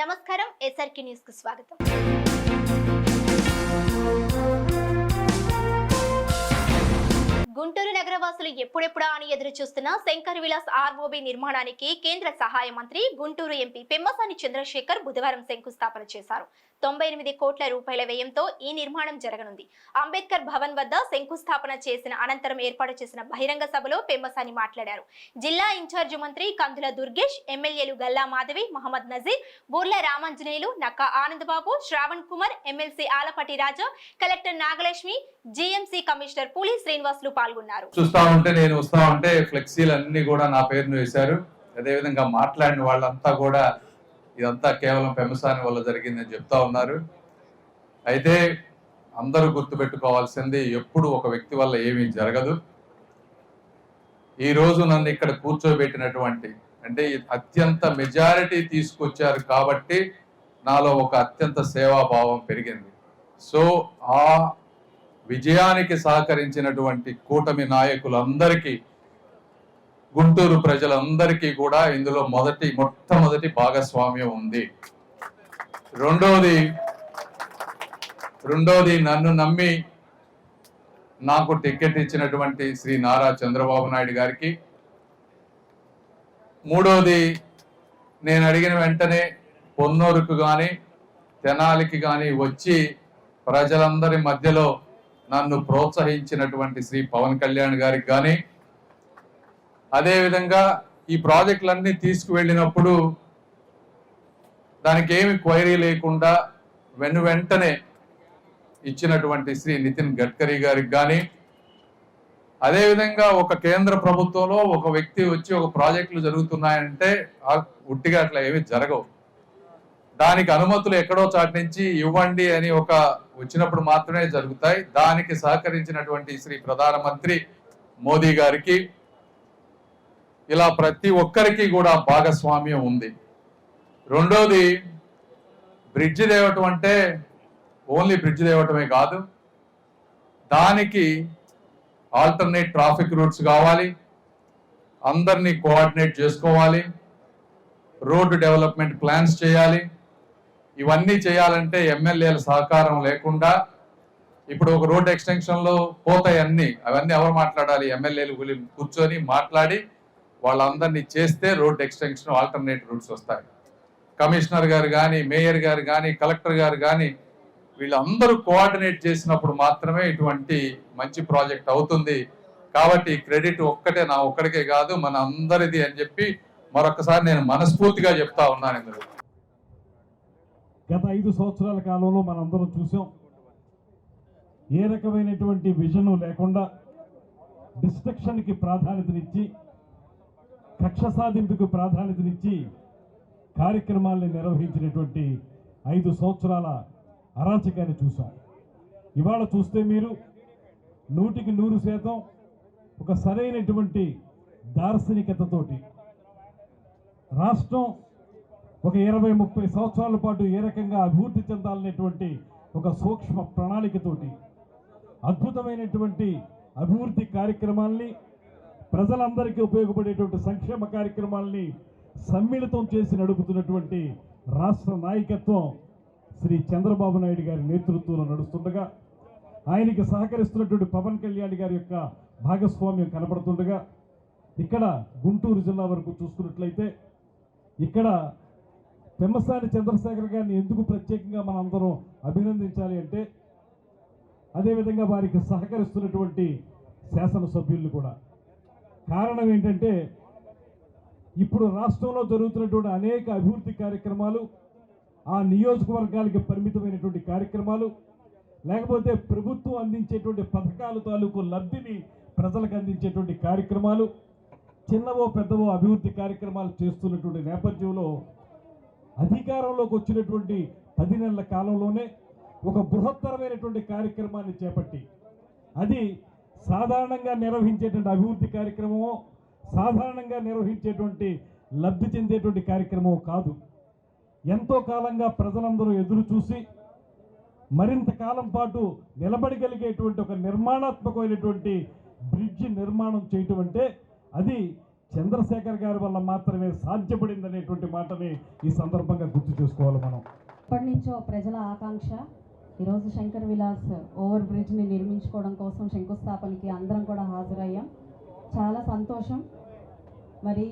నమస్కారం ఎస్ఆర్కి న్యూస్కు స్వాగతం. గుంటూరు నగరవాసులు ఎప్పుడెప్పుడా అని ఎదురు చూస్తున్న శంకర్ విలాస్ ఆర్ఓబి నిర్మాణానికి కేంద్ర సహాయ మంత్రి గుంటూరు ఎంపీ పెమ్మసాని చంద్రశేఖర్ బుధవారం శంకుస్థాపన చేశారు. తొంభై ఎనిమిది కోట్ల రూపాయల వ్యయంతో ఈ నిర్మాణం జరగనుంది. అంబేద్కర్ భవన్ వద్ద శంకుస్థాపన చేసిన అనంతరం ఏర్పాటు చేసిన బహిరంగ సభలో పెమ్మసాని మాట్లాడారు. జిల్లా ఇన్ఛార్జి మంత్రి కందుల దుర్గేష్ ఎమ్మెల్యేలు Galla Madhavi Mohammed Nazeer Burla Ramanjaneyulu Nakka Anandababu Shravan Kumar MLC Alapati Raja collector Nagalakshmi GMC commissioner Puli Srinivasulu పాల్గొన్నారు. చూస్తా ఉంటే నేను వస్తా ఉంటే ఫ్లెక్సీలు అన్ని కూడా నా పేరును వేశారు. అదేవిధంగా మాట్లాడిన వాళ్ళంతా కూడా ఇదంతా కేవలం పెమసాని వల్ల జరిగిందని చెప్తా ఉన్నారు. అయితే అందరూ గుర్తుపెట్టుకోవాల్సింది ఎప్పుడు ఒక వ్యక్తి వల్ల ఏమీ జరగదు. ఈ రోజు నన్ను ఇక్కడ కూర్చోబెట్టినటువంటి అంటే అత్యంత మెజారిటీ తీసుకొచ్చారు కాబట్టి నాలో ఒక అత్యంత సేవాభావం పెరిగింది. సో ఆ విజయానికి సహకరించినటువంటి కూటమి నాయకులందరికీ గుంటూరు ప్రజలందరికీ కూడా ఇందులో మొదటి మొట్టమొదటి భాగస్వామ్యం ఉంది. రెండవది రెండవది నన్ను నమ్మి నాకు టికెట్ ఇచ్చినటువంటి శ్రీ నారా చంద్రబాబు నాయుడు గారికి. మూడవది నేను అడిగిన వెంటనే పొన్నూరుకు కానీ తెనాలికి కానీ వచ్చి ప్రజలందరి మధ్యలో నన్ను ప్రోత్సహించినటువంటి శ్రీ పవన్ కళ్యాణ్ గారికి కానీ అదేవిధంగా ఈ ప్రాజెక్టులన్నీ తీసుకువెళ్ళినప్పుడు దానికి ఏమి క్వైరీ లేకుండా వెను వెంటనే ఇచ్చినటువంటి శ్రీ నితిన్ గడ్కరీ గారికి కానీ అదేవిధంగా ఒక కేంద్ర ప్రభుత్వంలో ఒక వ్యక్తి వచ్చి ఒక ప్రాజెక్టులు జరుగుతున్నాయంటే ఉట్టిగా అట్లా ఏమి జరగవు. దానికి అనుమతులు ఎక్కడో చాటి నుంచి ఇవ్వండి అని ఒక వచ్చినప్పుడు మాత్రమే జరుగుతాయి. దానికి సహకరించినటువంటి శ్రీ ప్రధానమంత్రి మోదీ గారికి ఇలా ప్రతి ఒక్కరికి కూడా భాగస్వామ్యం ఉంది. రెండోది బ్రిడ్జ్ దేవటం అంటే ఓన్లీ బ్రిడ్జ్ దేవటమే కాదు దానికి ఆల్టర్నేట్ ట్రాఫిక్ రూట్స్ కావాలి అందరినీ కోఆర్డినేట్ చేసుకోవాలి రోడ్డు డెవలప్మెంట్ ప్లాన్స్ చేయాలి ఇవన్నీ చేయాలంటే ఎమ్మెల్యేల సహకారం లేకుండా ఇప్పుడు ఒక రోడ్ ఎక్స్టెన్షన్లో పోతాయన్నీ పోతాయి అవన్నీ ఎవరు మాట్లాడాలి? ఎమ్మెల్యేలు కూర్చొని మాట్లాడి వాళ్ళందరినీ చేస్తే రోడ్ ఎక్స్టెన్షన్ ఆల్టర్నేట్ రూట్స్ వస్తాయి. కమిషనర్ గారు కానీ మేయర్ గారు కానీ కలెక్టర్ గారు కానీ వీళ్ళందరూ కోఆర్డినేట్ చేసినప్పుడు మాత్రమే ఇటువంటి మంచి ప్రాజెక్ట్ అవుతుంది. కాబట్టి క్రెడిట్ ఒక్కటే నా ఒక్కడికే కాదు మన అందరిది అని చెప్పి మరొకసారి నేను మనస్ఫూర్తిగా చెప్తా ఉన్నాను ఇందులో. గత ఐదు సంవత్సరాల కాలంలో మనందరం చూసాం. ఏ రకమైనటువంటి విజన్ లేకుండా డిస్ట్రక్షన్కి ప్రాధాన్యతనిచ్చి కక్ష సాధింపుకు ప్రాధాన్యతనిచ్చి కార్యక్రమాల్ని నిర్వహించినటువంటి ఐదు సంవత్సరాల అరాచకాన్ని చూసాం ఇవాళ చూస్తే మీరు నూటికి నూరు శాతం ఒక సరైనటువంటి దార్శనికతతోటి రాష్ట్రం ఒక ఇరవై ముప్పై సంవత్సరాల పాటు ఏ రకంగా అభివృద్ధి చెందాలనేటువంటి ఒక సూక్ష్మ ప్రణాళికతోటి అద్భుతమైనటువంటి అభివృద్ధి కార్యక్రమాల్ని ప్రజలందరికీ ఉపయోగపడేటువంటి సంక్షేమ కార్యక్రమాల్ని సమ్మిళితం చేసి నడుపుతున్నటువంటి రాష్ట్ర నాయకత్వం శ్రీ చంద్రబాబు నాయుడు గారి నేతృత్వంలో నడుస్తుండగా ఆయనకి సహకరిస్తున్నటువంటి పవన్ కళ్యాణ్ గారి యొక్క భాగస్వామ్యం కనబడుతుండగా ఇక్కడ గుంటూరు జిల్లా వరకు చూసుకున్నట్లయితే ఇక్కడ పెమ్మసాని చంద్రశేఖర్ గారిని ఎందుకు ప్రత్యేకంగా మనందరం అభినందించాలి అంటే అదేవిధంగా వారికి సహకరిస్తున్నటువంటి శాసనసభ్యుల్ని కూడా. కారణం ఏంటంటే ఇప్పుడు రాష్ట్రంలో జరుగుతున్నటువంటి అనేక అభివృద్ధి కార్యక్రమాలు ఆ నియోజకవర్గాలకి పరిమితమైనటువంటి కార్యక్రమాలు లేకపోతే ప్రభుత్వం అందించేటువంటి పథకాలు తాలూకు లబ్ధిని ప్రజలకు అందించేటువంటి కార్యక్రమాలు చిన్నవో పెద్దవో అభివృద్ధి కార్యక్రమాలు చేస్తున్నటువంటి నేపథ్యంలో అధికారంలోకి వచ్చినటువంటి పది నెలల కాలంలోనే ఒక బృహత్తరమైనటువంటి కార్యక్రమాన్ని చేపట్టి అది సాధారణంగా నిర్వహించేటువంటి అభివృద్ధి కార్యక్రమమో సాధారణంగా నిర్వహించేటువంటి లబ్ధి చెందేటువంటి కార్యక్రమం కాదు. ఎంతో కాలంగా ప్రజలందరూ ఎదురు చూసి మరింత కాలం పాటు నిలబడగలిగేటువంటి ఒక నిర్మాణాత్మకమైనటువంటి బ్రిడ్జి నిర్మాణం చేయటం అంటే అది చంద్రశేఖర్ గారి వల్ల మాత్రమే సాధ్యపడింది అనేటువంటి మాటని ఈ సందర్భంగా గుర్తు చేసుకోవాలి మనం. ఎప్పటి నుంచో ప్రజల ఆకాంక్ష ఈరోజు శంకర్ విలాస్ ఓవర్ బ్రిడ్జ్ని నిర్మించుకోవడం కోసం శంకుస్థాపనకి అందరం కూడా హాజరయ్యాం. చాలా సంతోషం. మరి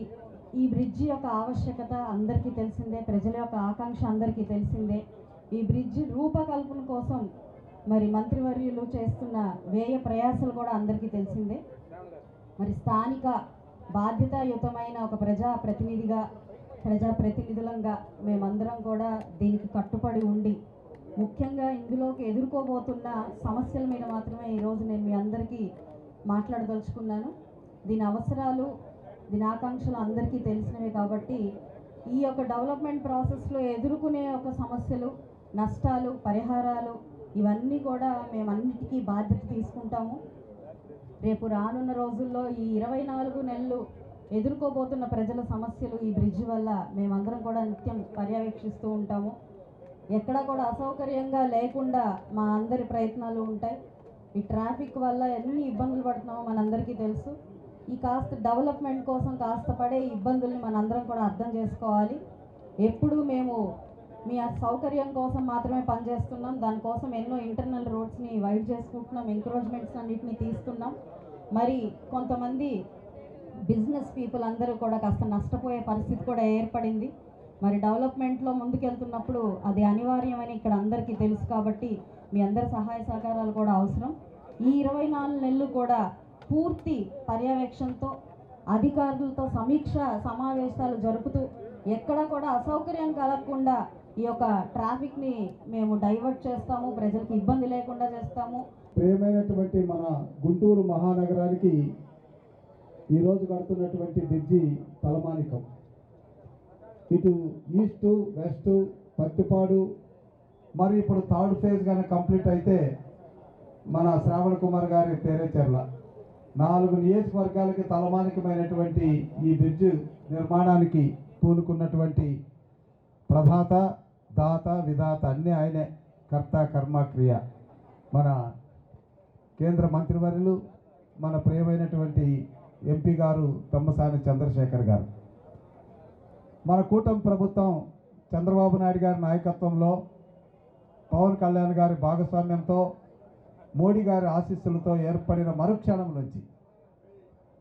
ఈ బ్రిడ్జి యొక్క ఆవశ్యకత అందరికీ తెలిసిందే ప్రజల యొక్క ఆకాంక్ష అందరికీ తెలిసిందే. ఈ బ్రిడ్జి రూపకల్పన కోసం మరి మంత్రివర్యులు చేస్తున్న వ్యయ ప్రయాసాలు కూడా అందరికీ తెలిసిందే. మరి స్థానిక బాధ్యతాయుతమైన ఒక ప్రజా ప్రతినిధిగా ప్రజా ప్రతినిధులంగా మేమందరం కూడా దీనికి కట్టుబడి ఉండి ముఖ్యంగా ఇందులోకి ఎదుర్కోబోతున్న సమస్యల మీద మాత్రమే ఈరోజు నేను మీ అందరికీ మాట్లాడదలుచుకున్నాను. దీని అవసరాలు దీని ఆకాంక్షలు అందరికీ తెలిసినవి కాబట్టి ఈ యొక్క డెవలప్మెంట్ ప్రాసెస్లో ఎదుర్కొనే ఒక సమస్యలు నష్టాలు పరిహారాలు ఇవన్నీ కూడా మేమన్నిటికీ బాధ్యత తీసుకుంటాము. రేపు రానున్న రోజుల్లో ఈ ఇరవై నాలుగు నెలలు ఎదుర్కోబోతున్న ప్రజల సమస్యలు ఈ బ్రిడ్జ్ వల్ల మేమందరం కూడా నిత్యం పర్యవేక్షిస్తూ ఉంటాము. ఎక్కడ కూడా అసౌకర్యంగా లేకుండా మా అందరి ప్రయత్నాలు ఉంటాయి. ఈ ట్రాఫిక్ వల్ల ఎన్ని ఇబ్బందులు పడుతున్నామో మనందరికీ తెలుసు. ఈ కాస్త డెవలప్మెంట్ కోసం కాస్త పడే ఇబ్బందుల్ని మనందరం కూడా అర్థం చేసుకోవాలి. ఎప్పుడు మేము మీ ఆ సౌకర్యం కోసం మాత్రమే పనిచేస్తున్నాం. దానికోసం ఎన్నో ఇంటర్నల్ రోడ్స్ని వైడ్ చేసుకుంటున్నాం. ఎంక్రోచ్మెంట్స్ అన్నింటినీ తీస్తున్నాం. మరి కొంతమంది బిజినెస్ పీపుల్ అందరూ కూడా కాస్త నష్టపోయే పరిస్థితి కూడా ఏర్పడింది. మరి డెవలప్మెంట్లో ముందుకెళ్తున్నప్పుడు అది అనివార్యమని ఇక్కడ అందరికీ తెలుసు కాబట్టి మీ అందరి సహాయ సహకారాలు కూడా అవసరం. ఈ ఇరవై నాలుగు నెలలు కూడా పూర్తి పర్యవేక్షణతో అధికారులతో సమీక్ష సమావేశాలు జరుపుతూ ఎక్కడ కూడా అసౌకర్యం కలగకుండా ఈ యొక్క ట్రాఫిక్ని మేము డైవర్ట్ చేస్తాము ప్రజలకు ఇబ్బంది లేకుండా చేస్తాము. ప్రియమైనటువంటి మన గుంటూరు మహానగరానికి ఈరోజు కడుతున్నటువంటి బ్రిడ్జి తలమానికం. ఇటు ఈస్ట్ వెస్ట్ పత్తిపాడు మరి ఇప్పుడు థర్డ్ ఫేజ్ కానీ కంప్లీట్ అయితే మన శ్రావణ్ కుమార్ గారి పేరేచర్ల నాలుగు నియోజకవర్గాలకి తలమానికమైనటువంటి ఈ బ్రిడ్జ్ నిర్మాణానికి పూనుకున్నటువంటి ప్రధాత దాత విధాత అన్నీ ఆయనే. కర్త కర్మ క్రియ. మన కేంద్ర మంత్రివర్యులు మన ప్రియమైనటువంటి ఎంపీ గారు తమ్మసాని చంద్రశేఖర్ గారు. మన కూటమి ప్రభుత్వం చంద్రబాబు నాయుడు గారి నాయకత్వంలో పవన్ కళ్యాణ్ గారి భాగస్వామ్యంతో మోడీ గారి ఆశీస్సులతో ఏర్పడిన మరుక్షణం నుంచి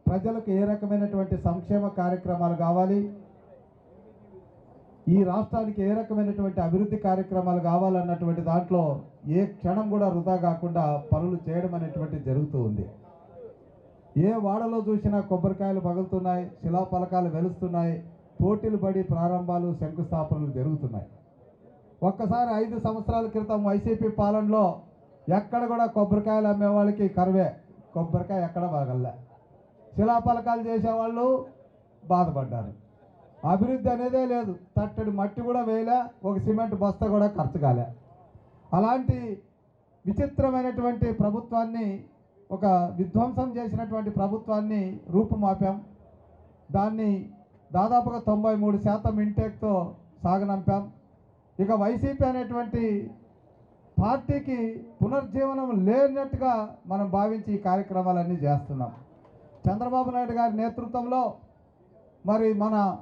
ప్రజలకు ఏ రకమైనటువంటి సంక్షేమ కార్యక్రమాలు కావాలి ఈ రాష్ట్రానికి ఏ రకమైనటువంటి అభివృద్ధి కార్యక్రమాలు కావాలన్నటువంటి దాంట్లో ఏ క్షణం కూడా వృధా కాకుండా పనులు చేయడం అనేటువంటి జరుగుతూ ఉంది. ఏ వాడలో చూసినా కొబ్బరికాయలు పగులుతున్నాయి శిలాఫలకాలు వెలుస్తున్నాయి పోటీలు పడి ప్రారంభాలు శంకుస్థాపనలు జరుగుతున్నాయి. ఒక్కసారి ఐదు సంవత్సరాల క్రితం వైసీపీ పాలనలో ఎక్కడ కూడా కొబ్బరికాయలు అమ్మేవాళ్ళకి కరువే. కొబ్బరికాయ ఎక్కడ బాగల్లా శిలాఫలకాలు చేసేవాళ్ళు బాధపడ్డారు. అభివృద్ధి అనేదే లేదు. తట్టడి మట్టి కూడా వేయలే ఒక సిమెంట్ బస్తా కూడా ఖర్చు కాలే. అలాంటి విచిత్రమైనటువంటి ప్రభుత్వాన్ని ఒక విధ్వంసం చేసినటువంటి ప్రభుత్వాన్ని రూపుమాపాం. దాన్ని దాదాపుగా తొంభై మూడు శాతం ఇంటేక్తో సాగనంపాం. ఇక వైసీపీ అనేటువంటి పార్టీకి పునర్జీవనం లేనట్టుగా మనం భావించి ఈ కార్యక్రమాలన్నీ చేస్తున్నాం. చంద్రబాబు నాయుడు గారి నేతృత్వంలో మరి మన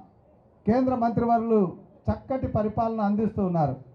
కేంద్ర మంత్రివర్యులు చక్కటి పరిపాలన అందిస్తూ ఉన్నారు.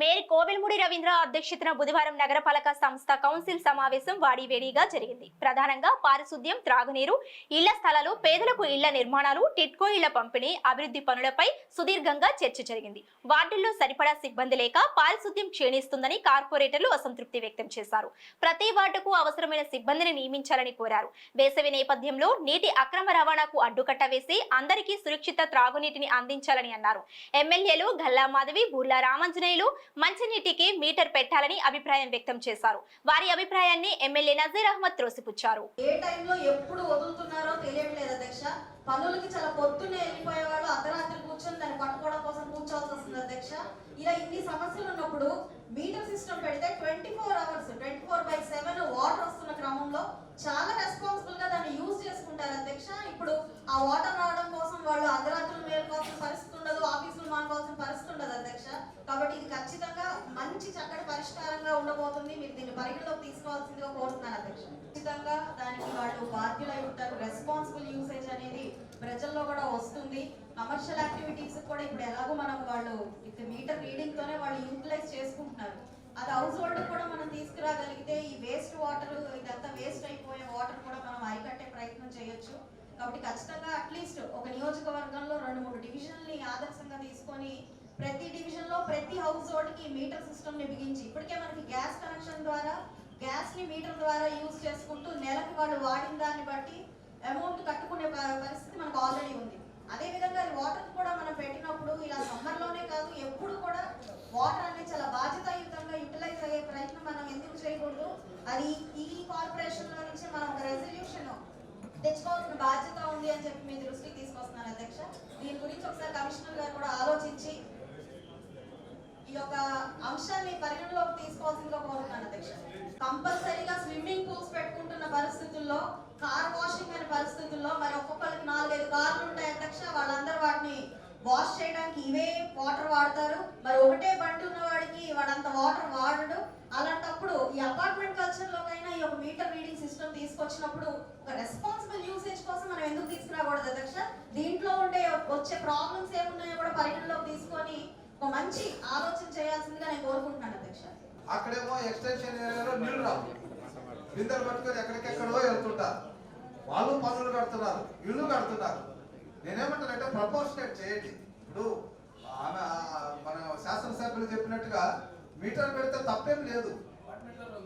మేయర్ కోవెలమూడి రవీంద్ర అధ్యక్షతన బుధవారం నగరపాలక సంస్థ కౌన్సిల్ సమావేశం వాడివేడిగా జరిగింది. ప్రధానంగా పారిశుద్ధ్యం త్రాగునీరు ఇళ్ళ స్థలాలు పేదలకు ఇళ్ళ నిర్మాణాలు టిట్కో ఇళ్ళ పంపిణీ అభివృద్ధి పనులపై సుదీర్ఘంగా చర్చ జరిగింది. వార్డుల్లో సరిపడా సిబ్బంది లేక పారిశుద్ధ్యం క్షీణిస్తుందని కార్పొరేటర్లు అసంతృప్తి వ్యక్తం చేశారు. ప్రతి వార్డుకు అవసరమైన సిబ్బందిని నియమించాలని కోరారు. వేసవి నేపథ్యంలో నీటి అక్రమ రవాణాకు అడ్డుకట్ట వేసి అందరికీ సురక్షిత త్రాగునీటిని అందించాలని అన్నారు. ఎమ్మెల్యేలు గల్లా మాధవి బుర్లా రామంజనేయులు మంచినీటికి మీటర్ పెట్టాలని అభిప్రాయం వ్యక్తం చేశారు. వారి అభిప్రాయాన్ని ఎమ్మెల్యే నజీర్ అహ్మద్ త్రోసిపుచ్చారు. ఏ టైంలో ఎప్పుడు వదులుతున్నారో తెలియట్లేదు అధ్యక్ష. పనులకి చాలా పొద్దున్నే వెళ్ళిపోయేవాళ్ళు అర్ధరాత్రి కూర్చొని దాన్ని పట్టుకోవడం కోసం కూర్చోవాల్సి వస్తుంది అధ్యక్ష. ఇలా ఇన్ని సమస్యలు ఉన్నప్పుడు మీటర్ సిస్టమ్ పెడితే twenty four hours twenty four by seven water వస్తున్న క్రమంలో చాలా రెస్పాన్సిబుల్గా దాన్ని యూజ్ చేసుకుంటారు అధ్యక్ష. ఇప్పుడు ఆ వాటర్ రావడం కోసం వాళ్ళు అర్ధరాత్రులు మేలుకోవాల్సిన పరిస్థితి ఉండదు ఆఫీసులు మానుకోవాల్సిన పరిస్థితి ఉండదు అధ్యక్ష. కాబట్టి ఇది ఖచ్చితంగా మంచి చక్కటి పరిష్కారంగా ఉండబోతుంది. మీరు దీన్ని పరిగణలోకి తీసుకోవాల్సిందిగా కోరుతున్నాను అధ్యక్ష. ఖచ్చితంగా దానికి వాళ్ళు బాధ్యులై ఉంటారు. రెస్పాన్సిబుల్ యూసేజ్ అనేది ప్రజల్లో కూడా వస్తుంది. కమర్షియల్ యాక్టివిటీస్ కూడా ఇప్పుడు ఎలాగో మనం వాళ్ళు ఇప్పుడు మీటర్ రీడింగ్ తోనే వాళ్ళు యూటిలైజ్ చేసుకుంటున్నారు. అది హౌస్ హోల్డ్ కూడా మనం తీసుకురాగలిగితే ఈ వేస్ట్ వాటర్ ఇదంతా వేస్ట్ అయిపోయే వాటర్ కూడా మనం అరికట్టే ప్రయత్నం చేయొచ్చు. కాబట్టి ఖచ్చితంగా అట్లీస్ట్ ఒక నియోజకవర్గంలో రెండు మూడు డివిజన్లని ఆదర్శంగా తీసుకొని ప్రతి డివిజన్లో ప్రతి హౌస్ హోల్డ్కి మీటర్ సిస్టమ్ని బిగించి ఇప్పటికే మనకి గ్యాస్ కనెక్షన్ ద్వారా గ్యాస్ని మీటర్ ద్వారా యూజ్ చేసుకుంటూ నెలకు వాళ్ళు వాడిన దాన్ని బట్టి అమౌంట్ కట్టుకునే ప- పరిస్థితి మనకు ఆల్రెడీ ఉంది. అదే విధంగా వాటర్ కూడా మనం పెట్టినప్పుడు ఇలా సమ్మర్లోనే కాదు ఎప్పుడు కూడా వాటర్ అనేది చాలా బాధ్యతాయుతంగా యూటిలైజ్ అయ్యే ప్రయత్నం మనం ఎందుకు చేయకూడదు? అది ఈ కార్పొరేషన్లో నుంచి మనం ఒక రెజల్యూషన్ తెచ్చుకోవాల్సిన బాధ్యత ఉంది అని చెప్పి మీ దృష్టికి తీసుకొస్తున్నాను అధ్యక్ష. దీని గురించి ఒకసారి కమిషనర్ గారు కూడా ఆలోచించి ఈ యొక్క అంశాన్ని పరిగణలోకి తీసుకోవాల్సిందిగా కోరుతున్నాను అధ్యక్ష. కంపల్సరీగా స్విమ్మింగ్ పూల్స్ పెట్టుకుంటున్న పరిస్థితుల్లో కార్ వాషింగ్ అనే పరిస్థితుల్లో మరి ఒక్కొక్కరికి నాలుగైదు కార్లు ఉంటాయి అధ్యక్ష వాళ్ళందరూ వాటిని వాష్ చేయడానికి ఇవే వాటర్ వాడతారు. మరి ఒకటే బండి ఉన్న వాడికి వాడంత వాటర్ వాడడు. అలాంటప్పుడు ఈ అపార్ట్మెంట్ కల్చర్ లోకైనా ఈ యొక్క మీటర్ రీడింగ్ సిస్టమ్ తీసుకొచ్చినప్పుడు ఒక రెస్పాన్సిబుల్ యూసేజ్ కోసం మనం ఎందుకు తీసుకురాకూడదు అధ్యక్ష? దీంట్లో ఉండే వచ్చే ప్రాబ్లమ్స్ ఏమున్నాయో కూడా పరిగణలోకి తీసుకొని ఒక మంచి ఆలోచన చేయాల్సిందిగా నేను కోరుకుంటున్నాను అధ్యక్ష. అక్కడేమో ఎక్స్టెన్షన్ ఏరియాలో నీళ్ళు రావు. బిందెలు పట్టుకొని ఎక్కడికెక్కడో వెళ్తుంటారు. వాళ్ళు పనులు కడుతున్నారు ఇళ్ళు కడుతున్నారు. నేనేమంటానంటే ప్రపోర్షనేట్ చేయండి. ఇప్పుడు ఆమె మన శాసనసభ్యులు చెప్పినట్టుగా మీటర్ పెడితే తప్పేం లేదు.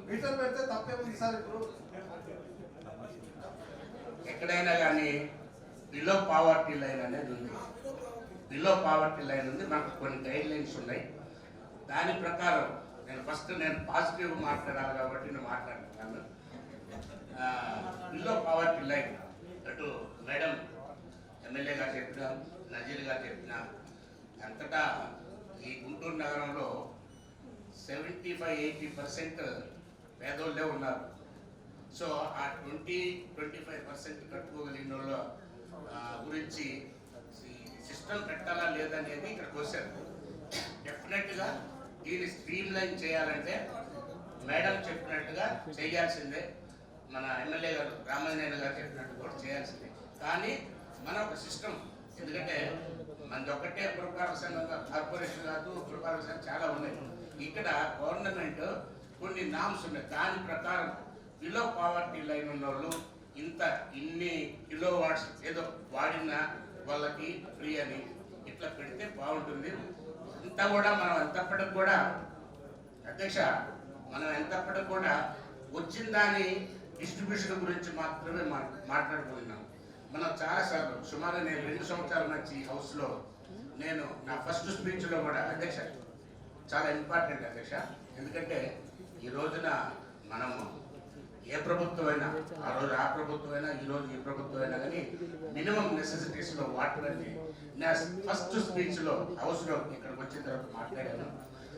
మీటర్ పెడితే తప్పేం ఈసారి ఇప్పుడు? ఎక్కడైనా కానీ బిలో పావర్టీ లైన్ అనేది ఉంది. బిలో పావర్టీ లైన్ ఉంది. మనకు కొన్ని గైడ్ లైన్స్ ఉన్నాయి. దాని ప్రకారం నేను ఫస్ట్ నేను పాజిటివ్ మాట్లాడాలి కాబట్టి నేను మాట్లాడుతున్నాను. బిలో పావర్టీ లైన్ అటు మేడం ఎమ్మెల్యే గారు చెప్పిన నజీర్ గారు చెప్పిన అంతటా ఈ గుంటూరు నగరంలో సెవెంటీ ఫైవ్ ఎయిటీ పర్సెంట్ పేదోళ్ళే ఉన్నారు. సో ఆ ట్వంటీ ట్వంటీ ఫైవ్ పర్సెంట్ కట్టుకోగలిగిన వాళ్ళ గురించి సిస్టమ్ పెట్టాలా లేదనేది ఇక్కడ క్వశ్చన్. డెఫినెట్గా దీన్ని స్ట్రీమ్ లైన్ చేయాలంటే మేడం చెప్పినట్టుగా చేయాల్సిందే. మన ఎమ్మెల్యే గారు రామాయణ గారు చెప్పినట్టు కూడా చేయాల్సిందే. కానీ మన ఒక సిస్టమ్ ఎందుకంటే మనది ఒక్కటే పురపాలక సంఘం కార్పొరేషన్ కాదు పురపాలక సంఘం చాలా ఉన్నాయి. ఇక్కడ గవర్నమెంట్ కొన్ని నామ్స్ ఉన్నాయి. దాని ప్రకారం బిలో పావర్టీ లైన్ ఉన్న వాళ్ళు ఇంత ఇన్ని కిలో వాట్స్ ఏదో వాడిన వాళ్ళకి ఫ్రీ అని ఇట్లా పెడితే బాగుంటుంది. ఇంత కూడా మనం ఎంతప్పటికి కూడా అధ్యక్ష మనం ఎంతప్పటికి కూడా వచ్చిన దాని డిస్ట్రిబ్యూషన్ గురించి మాత్రమే మా మాట్లాడుకుంటున్నాం. మనం చాలాసార్లు సుమారు నేను రెండు సంవత్సరాల నుంచి హౌస్లో నేను నా ఫస్ట్ స్పీచ్లో కూడా అధ్యక్ష చాలా ఇంపార్టెంట్ అధ్యక్ష. ఎందుకంటే ఈ రోజున మనము ఏ ప్రభుత్వం అయినా ఆ రోజు ఆ ప్రభుత్వం అయినా ఈ రోజు ఈ ప్రభుత్వం అయినా కానీ మినిమం నెసెసిటీస్లో వాటర్ అని నా ఫస్ట్ స్పీచ్లో హౌస్లో ఇక్కడికి వచ్చిన తర్వాత మాట్లాడాను.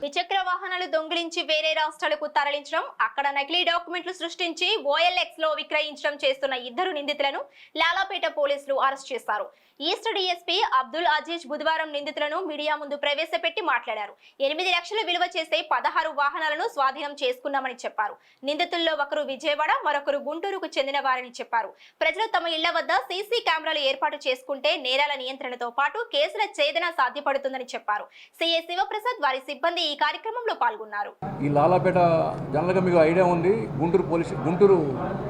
ద్విచక్ర వాహనాలు దొంగిలించి వేరే రాష్ట్రాలకు తరలించడం అక్కడ నకిలీ డాక్యుమెంట్లు సృష్టించి ఓఎల్ఎక్స్లో విక్రయించడం చేస్తున్న ఇద్దరు నిందితులను లాలాపేట పోలీసులు అరెస్ట్ చేశారు. ఈస్ట్ డిఎస్పీ అబ్దుల్ అజీజ్ బుధవారం నిందితులను మీడియా ముందు ప్రవేశపెట్టి మాట్లాడారు. ఎనిమిది లక్షలు విలువ చేసే పదహారు వాహనాలను స్వాధీనం చేసుకున్నామని చెప్పారు. నిందితుల్లో ఒకరు విజయవాడ మరొకరు గుంటూరుకు చెందిన వారని చెప్పారు. ప్రజలు తమ ఇళ్ళ వద్ద సీసీ కెమెరాలు ఏర్పాటు చేసుకుంటే నేరాల నియంత్రణతో పాటు కేసుల ఛేదన సాధ్యపడుతుందని చెప్పారు. సీఏ శివప్రసాద్ వారి సిబ్బంది ఈ కార్యక్రమంలో పాల్గొన్నారు. ఈ లాలాపేట జనరల్గా మీకు ఐడియా ఉంది. గుంటూరు పోలీస్ గుంటూరు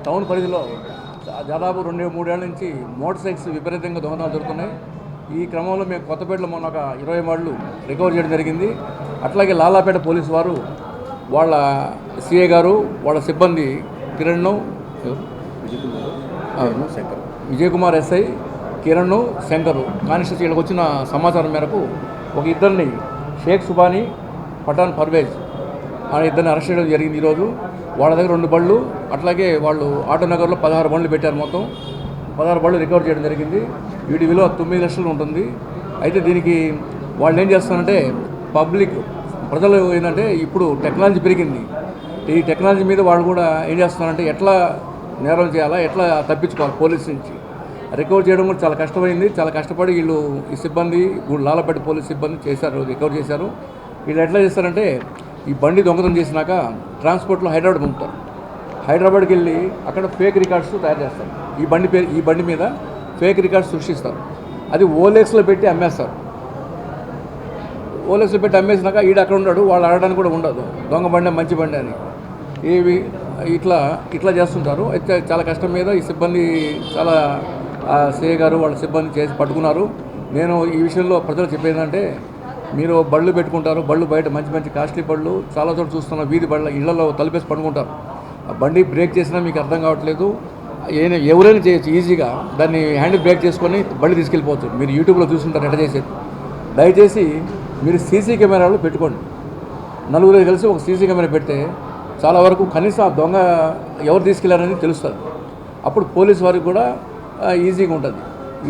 టౌన్ పరిధిలో దాదాపు రెండు మూడేళ్ళ నుంచి మోటార్ సైకిల్స్ విపరీతంగా దొంగతనాలు జరుగుతున్నాయి. ఈ క్రమంలో మేము కొత్తపేటలో మొన్న ఒక ఇరవై మాటలు రికవర్ చేయడం జరిగింది. అట్లాగే లాలాపేట పోలీసు వారు వాళ్ళ సిఏ గారు వాళ్ళ సిబ్బంది కిరణ్ శంకర్. విజయ్ కుమార్ ఎస్ఐ కిరణ్ శంకర్. కానిస్టేబుల్ వచ్చిన సమాచారం మేరకు ఒక ఇద్దరిని షేక్ సుబానీ పఠాన్ పర్వేజ్ అనే ఇద్దరిని అరెస్ట్ చేయడం జరిగింది ఈరోజు. వాళ్ళ దగ్గర రెండు బళ్ళు అట్లాగే వాళ్ళు ఆటో నగర్లో పదహారు బండ్లు పెట్టారు మొత్తం. పదహారు బళ్ళు రికవర్ చేయడం జరిగింది. వీటి విలువ తొమ్మిది లక్షలు ఉంటుంది. అయితే దీనికి వాళ్ళు ఏం చేస్తారంటే పబ్లిక్ ప్రజలు ఏంటంటే ఇప్పుడు టెక్నాలజీ పెరిగింది. ఈ టెక్నాలజీ మీద వాళ్ళు కూడా ఏం చేస్తున్నారంటే ఎట్లా నేరం చేయాలా ఎట్లా తప్పించుకోవాలి పోలీస్ నుంచి. రికవర్ చేయడం కూడా చాలా కష్టమైంది. చాలా కష్టపడి వీళ్ళు ఈ సిబ్బంది గు- లాలపేట పోలీస్ సిబ్బంది చేశారు రికవర్ చేశారు. వీళ్ళు ఎట్లా చేస్తారంటే ఈ బండి దొంగతనం చేసినాక ట్రాన్స్పోర్ట్లో హైదరాబాద్ పంపుతారు. హైదరాబాద్కి వెళ్ళి అక్కడ ఫేక్ రికార్డ్స్ తయారు చేస్తారు. ఈ బండి పేరు ఈ బండి మీద ఫేక్ రికార్డ్స్ సృష్టిస్తారు. అది ఓలెక్స్లో పెట్టి అమ్మేస్తారు. ఓలెక్స్లో పెట్టి అమ్మేసినాక ఈడు అక్కడ ఉన్నాడు వాళ్ళు ఆడడానికి కూడా ఉండదు. దొంగ బండి మంచి బండి అని. ఇవి ఇట్లా ఇట్లా చేస్తుంటారు. అయితే చాలా కష్టం మీద ఈ సిబ్బంది చాలా సిఏ గారు వాళ్ళ సిబ్బంది చేసి పట్టుకున్నారు. నేను ఈ విషయంలో ప్రజలు చెప్పేదంటే మీరు బళ్ళు పెట్టుకుంటారు బళ్ళు బయట మంచి మంచి కాస్ట్లీ బళ్ళు చాలా చోట్ల చూస్తున్న వీధి బళ్ళ ఇళ్ళలో తలిపేసి పడుకుంటారు. ఆ బండి బ్రేక్ చేసినా మీకు అర్థం కావట్లేదు. ఏ- ఎవరైనా చేయొచ్చు ఈజీగా. దాన్ని హ్యాండ్ బ్రేక్ చేసుకొని బళ్ళు తీసుకెళ్ళిపోవచ్చు. మీరు యూట్యూబ్లో చూసుకుంటారు ఎట్లా చేసేది? దయచేసి మీరు సీసీ కెమెరాలు పెట్టుకోండి. నలుగురు కలిసి ఒక సీసీ కెమెరా పెడితే చాలా వరకు కనీసం ఆ దొంగ ఎవరు తీసుకెళ్ళారని తెలుస్తుంది. అప్పుడు పోలీస్ వారికి కూడా ఈజీగా ఉంటుంది.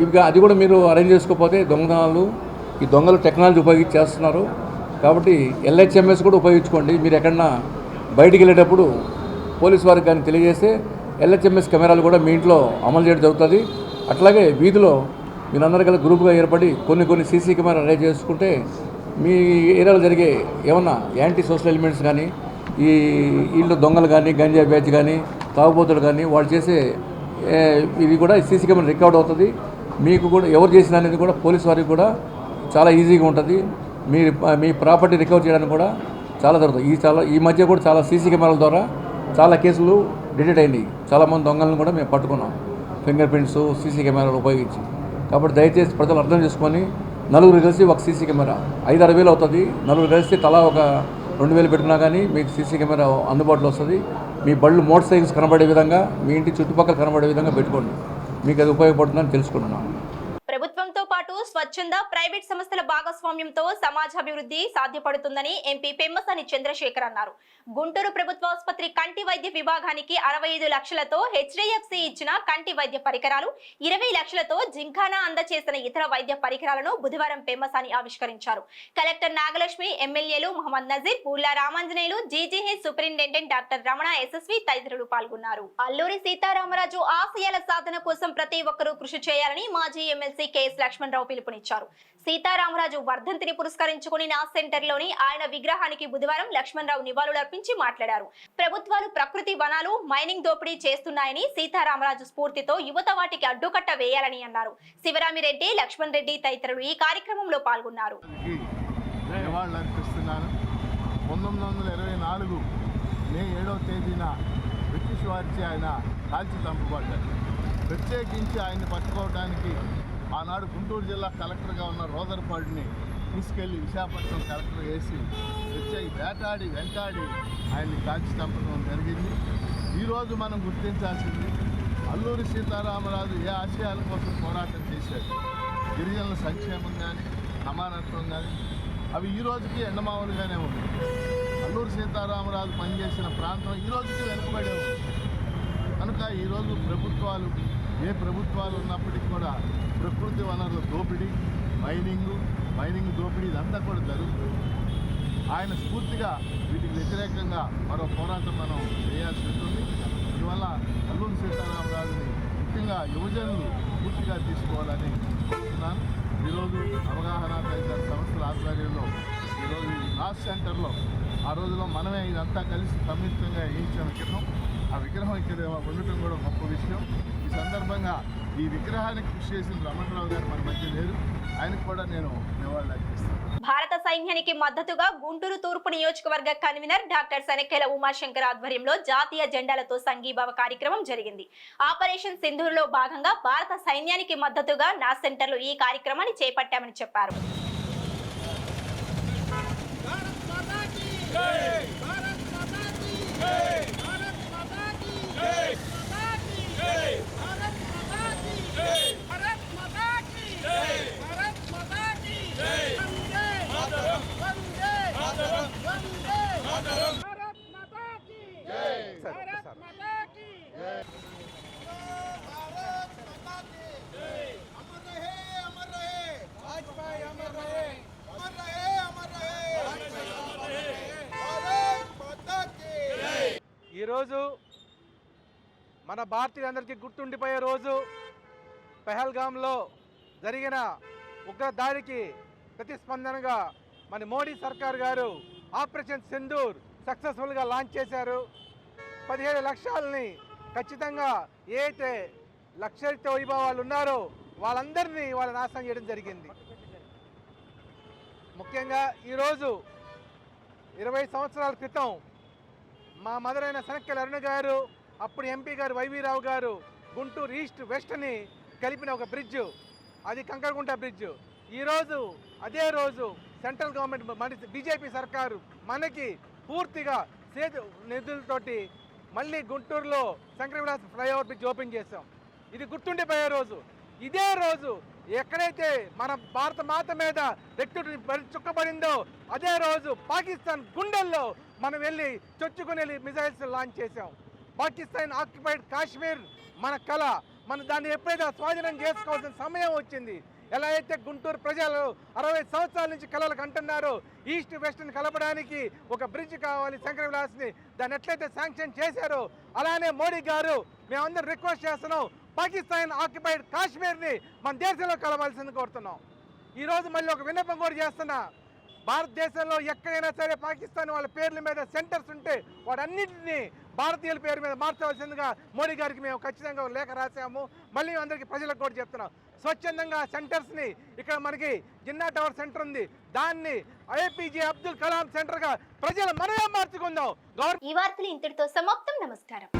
ఇవి అది కూడా మీరు అరేంజ్ చేసుకోకపోతే దొంగతనాలు ఈ దొంగలు టెక్నాలజీ ఉపయోగించి చేస్తున్నారు కాబట్టి ఎల్హెచ్ఎంఎస్ కూడా ఉపయోగించుకోండి. మీరు ఎక్కడన్నా బయటికి వెళ్ళేటప్పుడు పోలీస్ వారికి కానీ తెలియజేస్తే ఎల్హెచ్ఎంఎస్ కెమెరాలు కూడా మీ ఇంట్లో అమలు చేయడం జరుగుతుంది. అట్లాగే వీధిలో మీరందరూ కలిసి గ్రూప్గా ఏర్పడి కొన్ని కొన్ని సీసీ కెమెరా అరేంజ్ చేసుకుంటే మీ ఏరియాలో జరిగే ఏమన్నా యాంటీ సోషల్ ఎలిమెంట్స్ కానీ ఈ వీళ్ళు దొంగలు కానీ గంజా బ్యాచ్ కానీ తాగుబోతులు కానీ వాళ్ళు చేసే ఇవి ఇది కూడా సీసీ కెమెరా రికార్డ్ అవుతుంది. మీకు కూడా ఎవరు చేసిన అనేది కూడా పోలీస్ వారికి కూడా చాలా ఈజీగా ఉంటుంది. మీ మీ ప్రాపర్టీ రికవర్ చేయడానికి కూడా చాలా జరుగుతుంది ఈ చాలా ఈ మధ్య కూడా చాలా సీసీ కెమెరాల ద్వారా చాలా కేసులు డిటెక్ట్ అయినాయి చాలామంది దొంగలను కూడా మేము పట్టుకున్నాం. ఫింగర్ ప్రింట్స్ సీసీ కెమెరాలు ఉపయోగించి. కాబట్టి దయచేసి ప్రజలు అర్థం చేసుకొని నలుగురు కలిసి ఒక సీసీ కెమెరా. ఐదు ఆరు వేలు అవుతుంది. నలుగురు కలిసి తలా ఒక రెండు వేలు పెట్టినా కానీ మీకు సీసీ కెమెరా అందుబాటులో వస్తుంది. మీ బళ్ళు మోటార్ సైకిల్స్ కనబడే విధంగా మీ ఇంటి చుట్టుపక్కల కనబడే విధంగా పెట్టుకోండి. మీకు అది ఉపయోగపడుతుందని తెలుసుకుంటున్నాను. స్వచ్ఛంద ప్రైవేట్ సంస్థల భాగస్వామ్యంతో సమాజాభివృద్ధి సాధ్యపడుతుందని ఎంపీ పెమ్మసాని చంద్రశేఖర్ అన్నారు. గుంటూరు ప్రభుత్వ ఆసుపత్రి కంటి వైద్య విభాగానికి అరవై ఐదు లక్షలతో హెచ్డిఎఫ్సి ఇచ్చిన కంటి వైద్య పరికరాలు ఇరవై లక్షలతో జింఖానా అందచేసిన ఇతర వైద్య పరికరాలను బుధవారం పెమ్మసాని ఆవిష్కరించారు. కలెక్టర్ నాగలక్ష్మి ఎమ్మెల్యేలు Mohammed Nazeer Purla Ramanjaneyulu GGH superintendent doctor Ramana SSV తదితరులు పాల్గొన్నారు. అల్లూరి సీతారామరాజు ఆశయాల సాధన కోసం ప్రతి ఒక్కరూ కృషి చేయాలని మాజీ ఎమ్మెల్సీ కెఎస్ లక్ష్మణరావు పిలుపునిచ్చారు. సీతారామరాజు వర్ధంతిని పురస్కరించుకుని నా సెంటర్లోని ఆయన విగ్రహానికి బుధవారం లక్ష్మణరావు నివాళులర్పించి మాట్లాడారు. ప్రభుత్వాలు ప్రకృతి వనాలు మైనింగ్ దోపిడీ చేస్తున్నాయని సీతారామరాజు స్ఫూర్తితో యువత వాటికి అడ్డుకట్ట వేయాలని అన్నారు. శివరామిరెడ్డి లక్ష్మణ్ రెడ్డి తదితరులు ఈ కార్యక్రమంలో పాల్గొన్నారు. పంతొమ్మిది వందల ఇరవై నాలుగు మే ఏడవ తేదీన బ్రిటిష్ వారిచే ఆయన కాల్చి చంపబడ్డారు ప్రత్యేకించి ఆయన్ని పట్టుకోవడానికి ఆనాడు గుంటూరు జిల్లా కలెక్టర్గా ఉన్న రోదర్పాడిని తీసుకెళ్ళి విశాఖపట్నం కలెక్టర్ వేసి వచ్చాయి. వేటాడి వెంటాడి ఆయన్ని కాల్చి చంపడం జరిగింది. ఈరోజు మనం గుర్తించాల్సింది అల్లూరి సీతారామరాజు ఏ ఆశయాల కోసం పోరాటం చేశాడు? గిరిజనుల సంక్షేమం కానీ సమానత్వం కానీ అవి ఈ రోజుకి ఎండమావులుగానే ఉంది అల్లూరి సీతారామరాజు పనిచేసిన ప్రాంతం ఈ రోజుకి వెనుకబడి ఉంది. కనుక ఈరోజు ప్రభుత్వాలు ఏ ప్రభుత్వాలు ఉన్నప్పటికీ కూడా ప్రకృతి వనరుల దోపిడీ మైనింగ్ మైనింగ్ దోపిడీ ఇదంతా కూడా జరుగుతుంది. ఆయన స్ఫూర్తిగా వీటికి వ్యతిరేకంగా మరో పోరాటం మనం చేయాల్సి ఉంటుంది. ఇవల్ల అల్లూరి సీతారామరాజుని ముఖ్యంగా యువజనులు పూర్తిగా తీసుకోవాలని కోరుతున్నాను. ఈరోజు అవగాహన తదితర సంస్థల ఆధ్వర్యంలో ఈరోజు లాస్ట్ సెంటర్లో ఆ రోజులో మనమే ఇదంతా కలిసి సంయుక్తంగా వేయించిన విగ్రహం ఆ విగ్రహం ఇక్కడ ఉండటం కూడా గొప్ప విషయం. సందర్భంగా ఈ విగ్రహానికి కృషి చేసిన రమణరావు గారు మన మధ్య లేరు. ఆయనకు కూడా నేను నివాళులు అర్పిస్తాను. భారత సైన్యానికి మద్దతుగా గుంటూరు తూర్పు నియోజకవర్గ కన్వీనర్ డాక్టర్ శనక్కెల ఉమాశంకర్ ఆధ్వర్యంలో జాతీయ జెండాలతో సంఘీభావ కార్యక్రమం జరిగింది. ఆపరేషన్ సింధూర్లో భాగంగా భారత సైన్యానికి మద్దతుగా నా సెంటర్లో ఈ కార్యక్రమాన్ని చేపట్టామని చెప్పారు. ఈరోజు మన భారతీయులందరికీ గుర్తుండిపోయే రోజు పెహల్గాంలో జరిగిన ఉగ్ర దాడికి ప్రతిస్పందనగా మన మోడీ సర్కార్ గారు ఆపరేషన్ సింధూర్ సక్సెస్ఫుల్గా లాంచ్ చేశారు. పదిహేడు లక్షల్ని ఖచ్చితంగా ఏ అయితే లక్షరిత వైభవాలు ఉన్నారో వాళ్ళందరినీ వాళ్ళ నాశనం చేయడం జరిగింది. ముఖ్యంగా ఈరోజు ఇరవై సంవత్సరాల క్రితం మా మదరైన అయిన సనక్కల అరుణ గారు అప్పుడు ఎంపీ గారు వైవీరావు గారు గుంటూరు ఈస్ట్ వెస్ట్ని కలిపిన ఒక బ్రిడ్జ్. అది కంకరగుంట బ్రిడ్జ్. ఈరోజు అదే రోజు సెంట్రల్ గవర్నమెంట్ మన బీజేపీ సర్కారు మనకి పూర్తిగా సేతు నిధులతోటి మళ్ళీ గుంటూరులో శంకరవిలాస్ ఫ్లైఓవర్ బ్రిడ్జ్ ఓపెన్ చేసాం ఇది గుర్తుండిపోయే రోజు. ఇదే రోజు ఎక్కడైతే మన భారత మాత మీద రెక్తుడు చుక్కబడిందో అదే రోజు పాకిస్తాన్ గుండెల్లో మనం వెళ్ళి చొచ్చుకుని వెళ్ళి మిజైల్స్ లాంచ్ చేసాం పాకిస్తాన్ ఆక్యుపైడ్ కాశ్మీర్ మన కళ. మన దాన్ని ఎప్పుడైతే స్వాధీనం చేసుకోవాల్సిన సమయం వచ్చింది ఎలా అయితే గుంటూరు ప్రజలు అరవై సంవత్సరాల నుంచి కలలకు అంటున్నారు ఈస్ట్ వెస్ట్ని కలపడానికి ఒక బ్రిడ్జ్ కావాలి శంకర విలాస్ని. దాన్ని ఎట్లయితే శాంక్షన్ చేశారో అలానే మోడీ గారు మేమందరం రిక్వెస్ట్ చేస్తున్నాం పాకిస్తాన్ ఆక్యుపైడ్ కాశ్మీర్ని మన దేశంలో కలవాల్సింది కోరుతున్నాం. ఈరోజు మళ్ళీ ఒక విన్నపం కూడా చేస్తున్నా. భారతదేశంలో ఎక్కడైనా సరే పాకిస్తాన్ వాళ్ళ పేర్ల మీద సెంటర్స్ ఉంటే వాటన్నింటినీ భారతీయుల పేరు మీద మార్చవలసిందిగా మోడీ గారికి మేము ఖచ్చితంగా ఒక లేఖ రాసాము మళ్ళీ అందరికీ ప్రజలకు కూడా చెప్తున్నాం. స్వచ్ఛందంగా సెంటర్స్ని ఇక్కడ మనకి జిన్నా టవర్ సెంటర్ ఉంది. దాన్ని ఏపీజే అబ్దుల్ కలాం సెంటర్గా ప్రజలు మనమే మార్చుకుందాం. గవర్నమెంట్ ఈ వార్తలు ఇంతటితో సమాప్తం. నమస్కారం.